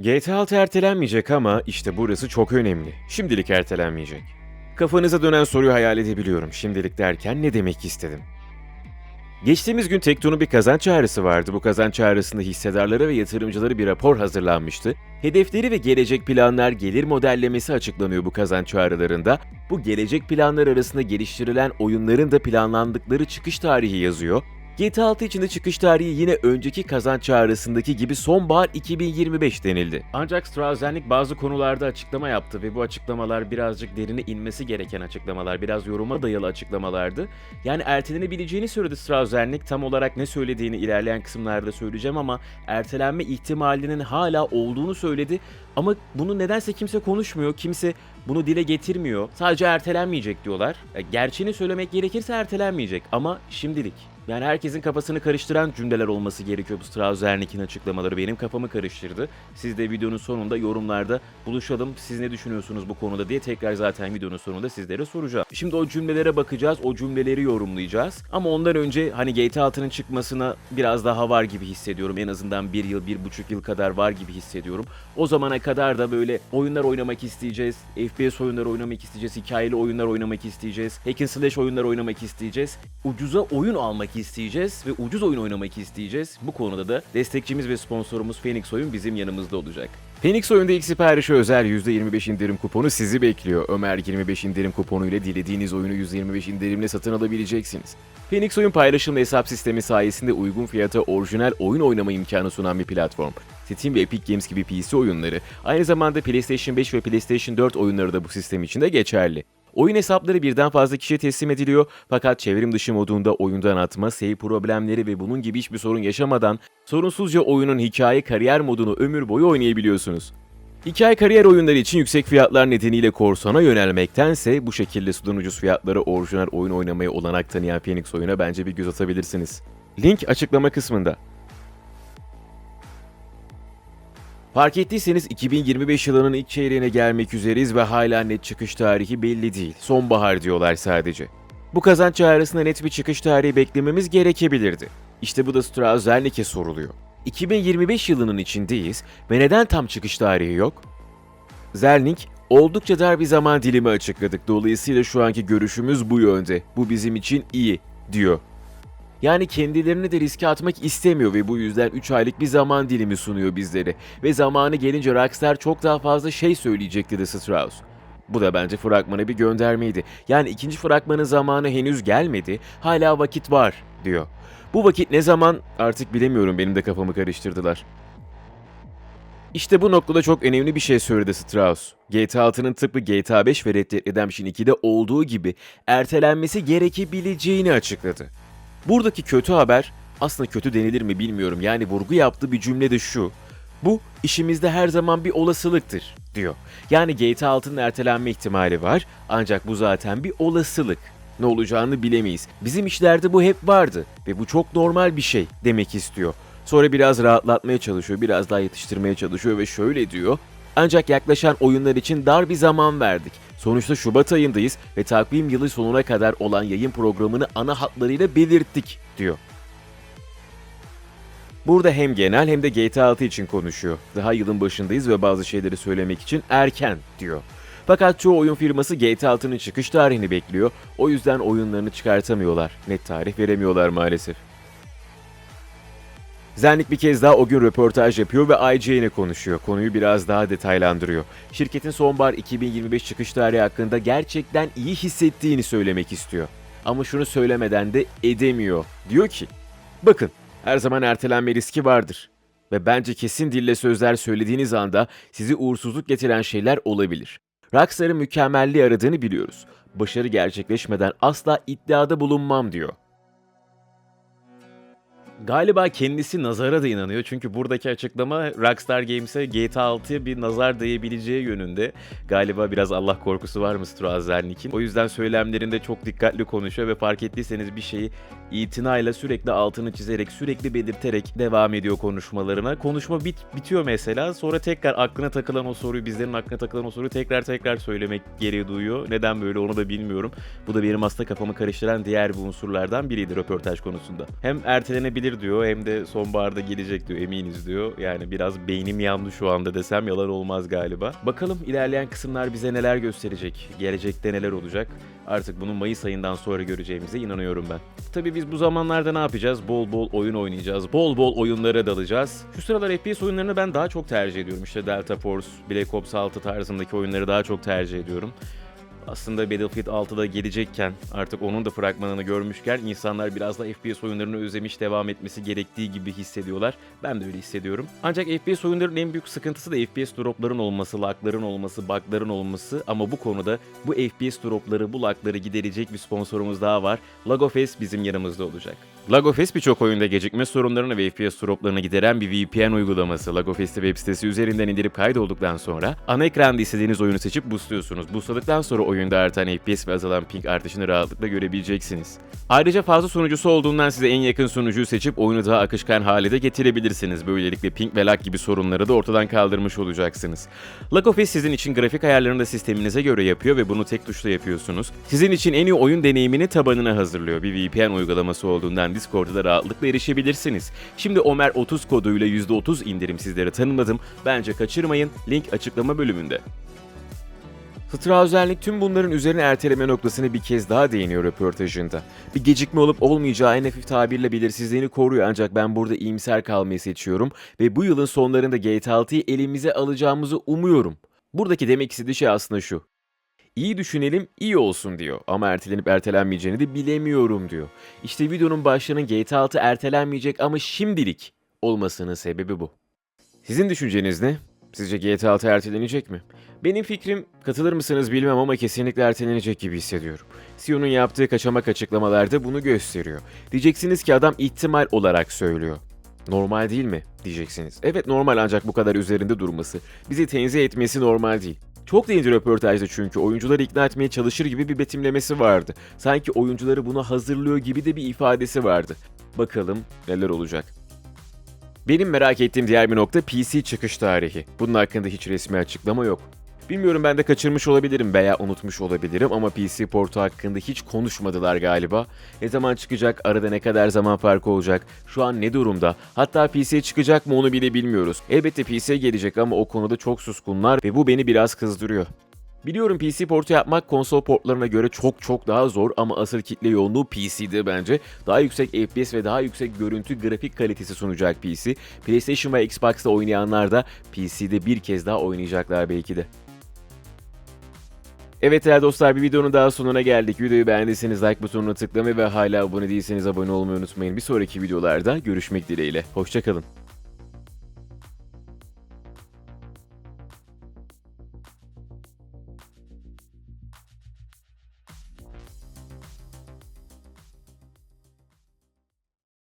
GTA 6 ertelenmeyecek ama işte burası çok önemli. Şimdilik ertelenmeyecek. Kafanıza dönen soruyu hayal edebiliyorum. Şimdilik derken ne demek istedim? Geçtiğimiz gün Tekton'un bir kazanç çağrısı vardı. Bu kazanç çağrısında hissedarlara ve yatırımcılara bir rapor hazırlanmıştı. Hedefleri ve gelecek planlar gelir modellemesi açıklanıyor bu kazanç çağrılarında. Bu gelecek planlar arasında geliştirilen oyunların da planlandıkları çıkış tarihi yazıyor. GTA 6 için de çıkış tarihi yine önceki kazanç çağrısındaki gibi sonbahar 2025 denildi. Ancak Strazenik bazı konularda açıklama yaptı ve bu açıklamalar birazcık derine inmesi gereken açıklamalar, biraz yoruma dayalı açıklamalardı. Yani ertelenebileceğini söyledi Strazenik. Tam olarak ne söylediğini ilerleyen kısımlarda söyleyeceğim ama ertelenme ihtimalinin hala olduğunu söyledi. Ama bunu nedense kimse konuşmuyor, kimse bunu dile getirmiyor. Sadece ertelenmeyecek diyorlar. E, Gerçeğini söylemek gerekirse ertelenmeyecek ama şimdilik. Yani herkesin kafasını karıştıran cümleler olması gerekiyor bu Strauzernik'in açıklamaları. Benim kafamı karıştırdı. Siz de videonun sonunda yorumlarda buluşalım. Siz ne düşünüyorsunuz bu konuda diye tekrar zaten videonun sonunda sizlere soracağım. Şimdi o cümlelere bakacağız, o cümleleri yorumlayacağız. Ama ondan önce hani GTA 6'nın çıkmasına biraz daha var gibi hissediyorum. En azından bir yıl, bir buçuk yıl kadar var gibi hissediyorum. O zamana kadar da böyle oyunlar oynamak isteyeceğiz. FPS oyunları oynamak isteyeceğiz. Hikayeli oyunlar oynamak isteyeceğiz. Hack and slash oyunlar oynamak isteyeceğiz. Ucuza oyun almak isteyeceğiz ve ucuz oyun oynamak isteyeceğiz. Bu konuda da destekçimiz ve sponsorumuz Phoenix Oyun bizim yanımızda olacak. Phoenix Oyun'da ilk siparişi özel %25 indirim kuponu sizi bekliyor. Ömer 25 indirim kuponu ile dilediğiniz oyunu %25 indirimle satın alabileceksiniz. Phoenix Oyun paylaşımlı hesap sistemi sayesinde uygun fiyata orijinal oyun oynama imkanı sunan bir platform. Steam ve Epic Games gibi PC oyunları, aynı zamanda PlayStation 5 ve PlayStation 4 oyunları da bu sistem içinde geçerli. Oyun hesapları birden fazla kişiye teslim ediliyor fakat çevrim dışı modunda oyundan atma, save problemleri ve bunun gibi hiçbir sorun yaşamadan sorunsuzca oyunun hikaye kariyer modunu ömür boyu oynayabiliyorsunuz. Hikaye kariyer oyunları için yüksek fiyatlar nedeniyle korsana yönelmektense bu şekilde sudan ucuz fiyatlara orijinal oyun oynamaya olanak tanıyan Phoenix oyuna bence bir göz atabilirsiniz. Link açıklama kısmında. Fark ettiyseniz 2025 yılının ilk çeyreğine gelmek üzereyiz ve hala net çıkış tarihi belli değil. Sonbahar diyorlar sadece. Bu kazanç çağrısında net bir çıkış tarihi beklememiz gerekebilirdi. İşte bu da Strauss-Zelnick'e soruluyor. 2025 yılının içindeyiz ve neden tam çıkış tarihi yok? Zelnick, oldukça dar bir zaman dilimi açıkladık. Dolayısıyla şu anki görüşümüz bu yönde. Bu bizim için iyi, diyor. Yani kendilerini de riske atmak istemiyor ve bu yüzden 3 aylık bir zaman dilimi sunuyor bizlere. Ve zamanı gelince Rockstar çok daha fazla şey söyleyecek dedi Strauss. Bu da bence fragmana bir göndermeydi. Yani ikinci fragmanın zamanı henüz gelmedi, hala vakit var, diyor. Bu vakit ne zaman artık bilemiyorum benim de kafamı karıştırdılar. İşte bu noktada çok önemli bir şey söyledi Strauss. GTA 6'nın tıpkı GTA 5 ve Red Dead Redemption 2'de olduğu gibi ertelenmesi gerekebileceğini açıkladı. Buradaki kötü haber aslında kötü denilir mi bilmiyorum. Yani vurgu yaptığı bir cümle de şu. Bu işimizde her zaman bir olasılıktır diyor. Yani GTA 6'nın ertelenme ihtimali var ancak bu zaten bir olasılık. Ne olacağını bilemeyiz. Bizim işlerde bu hep vardı ve bu çok normal bir şey demek istiyor. Sonra biraz rahatlatmaya çalışıyor, biraz daha yetiştirmeye çalışıyor ve şöyle diyor. Ancak yaklaşan oyunlar için dar bir zaman verdik. Sonuçta Şubat ayındayız ve takvim yılı sonuna kadar olan yayın programını ana hatlarıyla belirttik, diyor. Burada hem genel hem de GTA 6 için konuşuyor. Daha yılın başındayız ve bazı şeyleri söylemek için erken, diyor. Fakat çoğu oyun firması GTA 6'nın çıkış tarihini bekliyor. O yüzden oyunlarını çıkartamıyorlar. Net tarih veremiyorlar maalesef. Zenlik bir kez daha o gün röportaj yapıyor ve IGN'e konuşuyor. Konuyu biraz daha detaylandırıyor. Şirketin sonbahar 2025 çıkış tarihi hakkında gerçekten iyi hissettiğini söylemek istiyor. Ama şunu söylemeden de edemiyor. Diyor ki, bakın her zaman ertelenme riski vardır. Ve bence kesin dille sözler söylediğiniz anda sizi uğursuzluk getiren şeyler olabilir. Rockstar'ın mükemmelliği aradığını biliyoruz. Başarı gerçekleşmeden asla iddiada bulunmam diyor. Galiba kendisi nazara da inanıyor çünkü buradaki açıklama Rockstar Games'e GTA 6'ya bir nazar değebileceği yönünde. Galiba biraz Allah korkusu var mı Strauss-Zelnick'in. O yüzden söylemlerinde çok dikkatli konuşuyor ve fark ettiyseniz bir şeyi itinayla sürekli altını çizerek, sürekli belirterek devam ediyor konuşmalarına. Konuşma bit bitiyor mesela sonra tekrar aklına takılan o soruyu, bizlerin aklına takılan o soruyu tekrar tekrar söylemek gereği duyuyor. Neden böyle onu da bilmiyorum. Bu da benim aslında kafamı karıştıran diğer bir unsurlardan biriydi röportaj konusunda. Hem ertelenebilir gelebilir diyor hem de sonbaharda gelecek diyor eminiz diyor. Yani biraz beynim yandı şu anda desem yalan olmaz galiba. Bakalım ilerleyen kısımlar bize neler gösterecek. Gelecekte neler olacak. Artık bunu Mayıs ayından sonra göreceğimize inanıyorum ben. Tabii biz bu zamanlarda ne yapacağız? Bol bol oyun oynayacağız. Bol bol oyunlara dalacağız. Şu sıralar FPS oyunlarını ben daha çok tercih ediyorum. İşte Delta Force, Black Ops 6 tarzındaki oyunları daha çok tercih ediyorum aslında Battlefield 6'da gelecekken artık onun da fragmanını görmüşken insanlar biraz da FPS oyunlarını özlemiş devam etmesi gerektiği gibi hissediyorlar. Ben de öyle hissediyorum. Ancak FPS oyunlarının en büyük sıkıntısı da FPS dropların olması, lagların olması, bugların olması ama bu konuda bu FPS dropları, bu lagları giderecek bir sponsorumuz daha var. Lagofest bizim yanımızda olacak. Lagofest birçok oyunda gecikme sorunlarını ve FPS droplarını gideren bir VPN uygulaması. Lagofest'i web sitesi üzerinden indirip kaydolduktan sonra ana ekranda istediğiniz oyunu seçip boostluyorsunuz. Boostladıktan sonra oyunda artan FPS ve azalan ping artışını rahatlıkla görebileceksiniz. Ayrıca fazla sunucusu olduğundan size en yakın sunucuyu seçip oyunu daha akışkan hale de getirebilirsiniz. Böylelikle ping ve lag gibi sorunları da ortadan kaldırmış olacaksınız. Lagofest sizin için grafik ayarlarını da sisteminize göre yapıyor ve bunu tek tuşla yapıyorsunuz. Sizin için en iyi oyun deneyimini tabanına hazırlıyor. Bir VPN uygulaması olduğundan Discord'a da rahatlıkla erişebilirsiniz. Şimdi Omer 30 koduyla %30 indirim sizlere tanımladım. Bence kaçırmayın. Link açıklama bölümünde. Strausenlik tüm bunların üzerine erteleme noktasını bir kez daha değiniyor röportajında. Bir gecikme olup olmayacağı en hafif tabirle belirsizliğini koruyor ancak ben burada iyimser kalmayı seçiyorum ve bu yılın sonlarında GTA 6'yı elimize alacağımızı umuyorum. Buradaki demek istediği şey aslında şu. İyi düşünelim, iyi olsun diyor. Ama ertelenip ertelenmeyeceğini de bilemiyorum diyor. İşte videonun başlığının GTA 6 ertelenmeyecek ama şimdilik olmasının sebebi bu. Sizin düşünceniz ne? Sizce GTA 6 ertelenecek mi? Benim fikrim katılır mısınız bilmem ama kesinlikle ertelenecek gibi hissediyorum. CEO'nun yaptığı kaçamak açıklamalarda bunu gösteriyor. Diyeceksiniz ki adam ihtimal olarak söylüyor. Normal değil mi? diyeceksiniz. Evet normal ancak bu kadar üzerinde durması, bizi tenzih etmesi normal değil. Çok değince röportajda çünkü oyuncuları ikna etmeye çalışır gibi bir betimlemesi vardı. Sanki oyuncuları buna hazırlıyor gibi de bir ifadesi vardı. Bakalım neler olacak. Benim merak ettiğim diğer bir nokta PC çıkış tarihi. Bunun hakkında hiç resmi açıklama yok. Bilmiyorum ben de kaçırmış olabilirim veya unutmuş olabilirim ama PC portu hakkında hiç konuşmadılar galiba. Ne zaman çıkacak, arada ne kadar zaman farkı olacak, şu an ne durumda, hatta PC çıkacak mı onu bile bilmiyoruz. Elbette PC gelecek ama o konuda çok suskunlar ve bu beni biraz kızdırıyor. Biliyorum PC portu yapmak konsol portlarına göre çok çok daha zor ama asıl kitle yoğunluğu PC'de bence. Daha yüksek FPS ve daha yüksek görüntü grafik kalitesi sunacak PC. PlayStation ve Xbox'ta oynayanlar da PC'de bir kez daha oynayacaklar belki de. Evet değerli dostlar bir videonun daha sonuna geldik. Videoyu beğendiyseniz like butonuna tıklamayı ve hala abone değilseniz abone olmayı unutmayın. Bir sonraki videolarda görüşmek dileğiyle. Hoşçakalın.